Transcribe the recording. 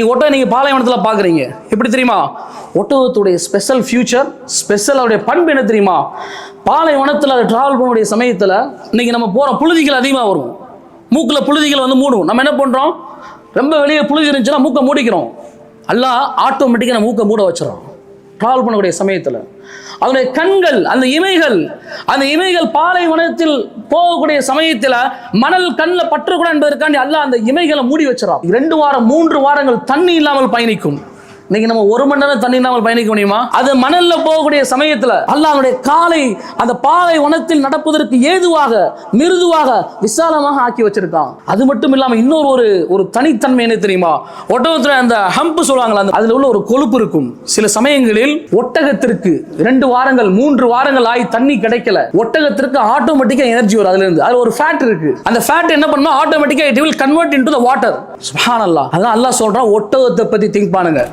நீங்கள் ஒட்டகம் நீங்கள் பாலைவனத்தில் பார்க்குறீங்க. எப்படி தெரியுமா? ஒட்டகத்துடைய ஸ்பெஷல் ஃபியூச்சர் ஸ்பெஷல் அவருடைய பண்பு என்ன தெரியுமா? பாலைவனத்தில் அது ட்ராவல் பண்ணக்கூடிய சமயத்தில் இன்னைக்கு நம்ம போகிற புழுதிகள் அதிகமாக வரும். மூக்கில் புழுதிகள் வந்து மூடும். நம்ம என்ன பண்ணுறோம் ரொம்ப வெளியே புழுதி இருந்துச்சுன்னா மூக்கை மூடிக்கிறோம். எல்லாம் ஆட்டோமேட்டிக்காக நம்ம மூக்கை மூட வச்சிடறோம். டிராவல் பண்ணக்கூடிய சமயத்தில். அதனுடைய கண்கள் அந்த இமைகள் அந்த இமைகள் பாலைவனத்தில் போகக்கூடிய சமயத்தில் மணல் கண்ணில் பற்றக்கூடாது என்பதற்காண்டி அல்ல அந்த இமைகளை மூடி வச்சிடறான் ரெண்டு வாரம் மூன்று வாரங்கள் தண்ணி இல்லாமல் பயணிக்கும். இன்னைக்கு நம்ம ஒரு மணி நேரம் தண்ணி இல்லாமல் பயணிக்க முடியுமா? அது மணல்ல போகக்கூடிய சமயத்துல அல்லாவுடைய காலை அந்த பாலை வனத்தில் நடப்பதற்கு ஏதுவாக மிருதுவாக விசாலமாக ஆக்கி வச்சிருக்கான். அது மட்டும் இல்லாம இன்னொரு ஒரு ஒரு தனித்தன்மை என்ன தெரியுமா? ஒட்டகத்துல அந்த ஹம்ப் சொல்லுவாங்களா அந்த அதுல உள்ள ஒரு கொழுப்பு இருக்கும். சில சமயங்களில் ஒட்டகத்திற்கு ரெண்டு வாரங்கள் மூன்று வாரங்கள் ஆகி தண்ணி கிடைக்கல. ஒட்டகத்திற்கு ஆட்டோமேட்டிக்கா எனர்ஜி வரும் அதுல இருந்து அதுல ஒரு ஃபேட் இருக்கு. அந்த ஃபேட் என்ன பண்ணுமா? ஆட்டோமேட்டிக்கா it will convert into the water சுப்ஹானல்லாஹ். அதான் அல்லாஹ் சொல்றான் ஒட்டகத்தை பத்தி திங்க் பண்ணுங்க.